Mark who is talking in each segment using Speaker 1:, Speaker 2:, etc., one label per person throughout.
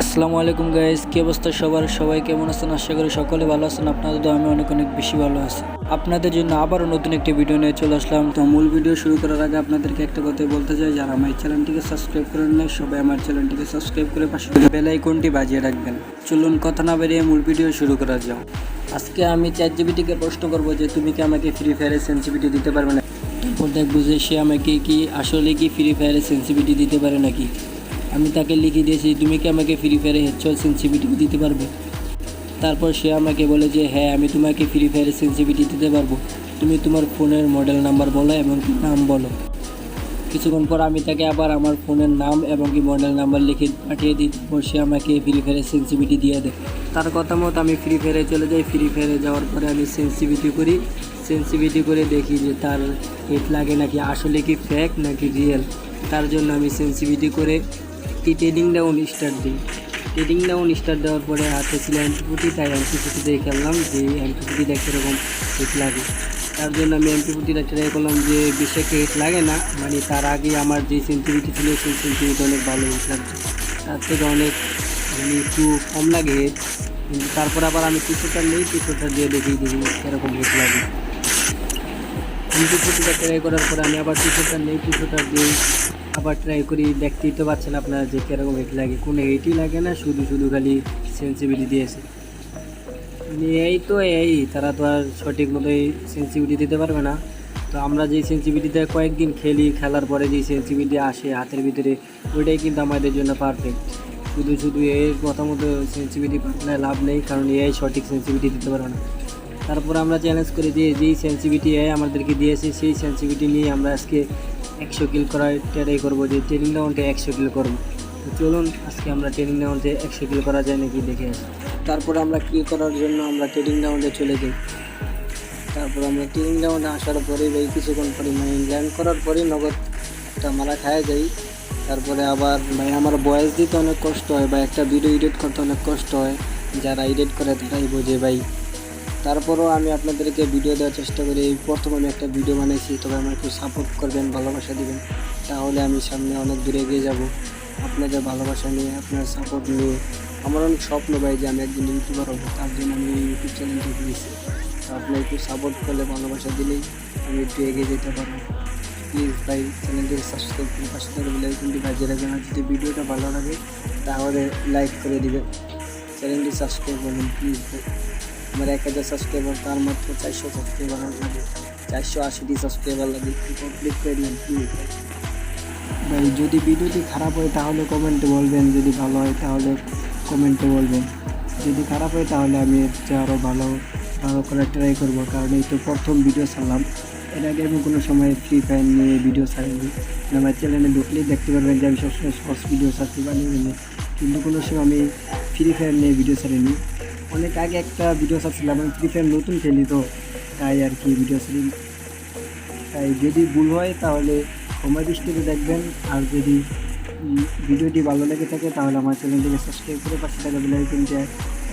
Speaker 1: আসসালামু আলাইকুম গাইজ কি অবস্থা সবার? সবাই কেমন আছেন? আশা করি সকলে ভালো আছেন, আপনাদের তো আমি অনেক অনেক বেশি ভালো আছি। আপনাদের জন্য আবারও নতুন একটি ভিডিও নিয়ে চলে আসলাম। তো মূল ভিডিও শুরু করার আগে আপনাদেরকে একটা কথা বলতে চাই, যারা আমার চ্যানেলটিকে সাবস্ক্রাইব করেন নাই, সবাই আমার চ্যানেলটিকে সাবস্ক্রাইব করে পাশে বেল আইকনটি বাজিয়ে রাখবেন। চলুন কথা না বেরিয়ে মূল ভিডিও শুরু করা যাও আজকে আমি চ্যাট জিবিটিকে প্রশ্ন করব যে, তুমি কি আমাকে ফ্রি ফায়ারের সেন্সিভিটি দিতে পারবে না? দেখব যে সে আমাকে কি, আসলে কি ফ্রি ফায়ারের সেন্সিভিটি দিতে পারে নাকি? আমি তাকে লিখে দিয়েছি, তুমি কি আমাকে ফ্রি ফায়ারে হেডশট সেন্সিভিটি দিতে পারবে? তারপর সে আমাকে বলে যে হ্যাঁ আমি তোমাকে ফ্রি ফায়ারের সেন্সিভিটি দিতে পারব। তুমি তোমার ফোনের মডেল নাম্বার বলো এবং নাম বলো। কিছুক্ষণ পর আমি তাকে আবার আমার ফোনের নাম এবং কি মডেল নাম্বার লিখে পাঠিয়ে দিই। তারপর সে আমাকে ফ্রি ফায়ারের সেন্সিভিটি দিয়ে দেয়। তার কথা মতো আমি ফ্রি ফায়ারে চলে যাই। ফ্রি ফায়ারে যাওয়ার পরে আমি সেন্সিভিটি করি। সেন্সিভিটি করে দেখি যে তার হেট লাগে নাকি, আসলে কি ফেক নাকি রিয়েল তার জন্য আমি সেন্সিভিটি করে একটি ট্রেডিং ডাউন স্টার্ট দিই ট্রেডিং ডাউন স্টার্ট দেওয়ার পরে হাতে ছিল অ্যান্টিপুটি তাই অ্যান্টিপুটি দিয়ে খেললাম যে অ্যান্টিপুটিটা কীরকম হিট লাগে। তার জন্য আমি অ্যান্টিপুটিটা ট্রাই করলাম যে বেশি একটা হিট লাগে না মানে তার আগে আমার যে সেন্সিভিটি ছিল, সেই সেন্সিভিটি অনেক ভালো হিট লাগছে। তার থেকে অনেক মানে একটু কম লাগে হিট কিন্তু তারপর আবার আমি কিছুটা নেই, কিছুটা দিয়ে দেখিয়ে দিই কীরকম হিট লাগে। অ্যান্টিপুটিটা ট্রাই করার পরে আমি আবার কিছুটা নেই কিছুটা দিই, আবার ট্রাই করি, দেখতেই তো পাচ্ছেন আপনারা যে কীরকম হিট লাগে। কোনো হিটই লাগে না, শুধু শুধু খালি সেন্সিভিটি দিয়েছে। এই তো এই, তারা তো আর সঠিক মতোই সেন্সিভিটি দিতে পারবে না। তো আমরা যেই সেন্সিভিটিতে কয়েকদিন খেলি, খেলার পরে যেই সেন্সিভিটি আসে হাতের ভিতরে, ওইটাই কিন্তু আমাদের জন্য পারফেক্ট শুধু শুধু এর কথা মতো সেন্সিভিটি পাঠালে লাভ নেই, কারণ এই সঠিক সেন্সিভিটি দিতে পারবে না। তারপর আমরা চ্যালেঞ্জ করে যে যেই সেন্সিভিটি আমাদেরকে দিয়েছে, সেই সেন্সিভিটি নিয়ে আমরা আজকে একশো কিল করার ট্রাই করব যে ট্রেনিং রাউন্ডে একশো কিল করব। তো চলুন, আজকে আমরা ট্রেনিং রাউন্ডে একশো কিল করা যায় নাকি দেখে আসি। তারপর আমরা কিল করার জন্য আমরা ট্রেনিং রাউন্ডে চলে যাই। তারপর আমরা ট্রেনিং রাউন্ডে আসার পরে ভাই, কিছুক্ষণ পরে মানে ল্যান্ড করার পরে নগদ একটা মারা খাওয়া যাই। তারপরে আবার ভাই, আমার বয়স দিতে অনেক কষ্ট হয় বা একটা ভিডিও এডিট করতে অনেক কষ্ট হয়। যারা এডিট করে তারাই বোঝে ভাই। তারপরও আমি আপনাদেরকে ভিডিও দেওয়ার চেষ্টা করি। এই প্রথম আমি একটা ভিডিও বানাইছি, তবে আমার একটু সাপোর্ট করবেন, ভালোবাসা দিবেন। তাহলে আমি সামনে অনেক দূরে এগিয়ে যাব। আপনাদের ভালোবাসা নিয়ে, আপনার সাপোর্ট নিয়ে। আমার অনেক স্বপ্ন ভাই যে আমি একদিন ইউটিউবার হব। তার জন্য আমি ইউটিউব চ্যানেলটা দিয়েছি তো আপনি একটু সাপোর্ট করলে, ভালোবাসা দিলেই আমি একটু এগিয়ে যেতে পারব। প্লিজ ভাই চ্যানেলটিকে সাবস্ক্রাইব করে পাশে থাকা বেলাইকনটি বাজিয়ে রাখবেন। আর যদি ভিডিওটা ভালো লাগে, তাহলে লাইক করে দিবেন। চ্যানেলটি সাবস্ক্রাইব করবেন প্লিজ ভাই। আমার এক হাজার সাবস্ক্রাইবার তার মাত্র চারশো সাবস্ক্রাইবার লাগে। চারশো আশিটি সাবস্ক্রাইবার লাগে। কমপ্লিট করে দিন ভাই, যদি ভিডিওটি খারাপ হয়, তাহলে কমেন্টে বলবেন। যদি ভালো হয়, তাহলে কমেন্টে বলবেন। যদি খারাপ হয়, তাহলে আমি চেয়ে আরও ভালো ভালো করে ট্রাই করব। কারণ এই তো প্রথম ভিডিও ছাড়লাম। এর আগে আমি কোনো সময় ফ্রি ফায়ার নিয়ে ভিডিও ছাড়িনি। আমার চ্যানেলে ঢুকলেই দেখতে পারবেন যে আমি সবসময় শর্টস ভিডিও ছাড়তে নিই। কিন্তু কোনো সময় আমি ফ্রি ফায়ার নিয়ে ভিডিও ছাড়িনি। অনেক আগে একটা ভিডিও ছাড়ছিলাম, আমি ফ্রি ফায়ার নতুন খেলি তো, তাই আর কি ভিডিও ছাড়ি তাই যদি ভুল হয় তাহলে ক্ষমা দৃষ্টিতে দেখবেন, আর যদি ভিডিওটি ভালো লেগে থাকে তাহলে আমার চ্যানেলটিকে সাবস্ক্রাইব করে পাশে থাকা বেলাইকনটা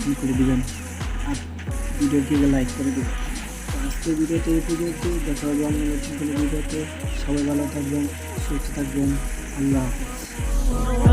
Speaker 1: অন করে দিবেন, আর ভিডিওটিকে লাইক করে দেবেন। তো আজকের ভিডিওতে এই পর্যন্ত, দেখা হবে অন্য নতুন ভিডিওতে সবাই ভালো থাকবেন, সুস্থ থাকবেন, আল্লাহ হাফিজ।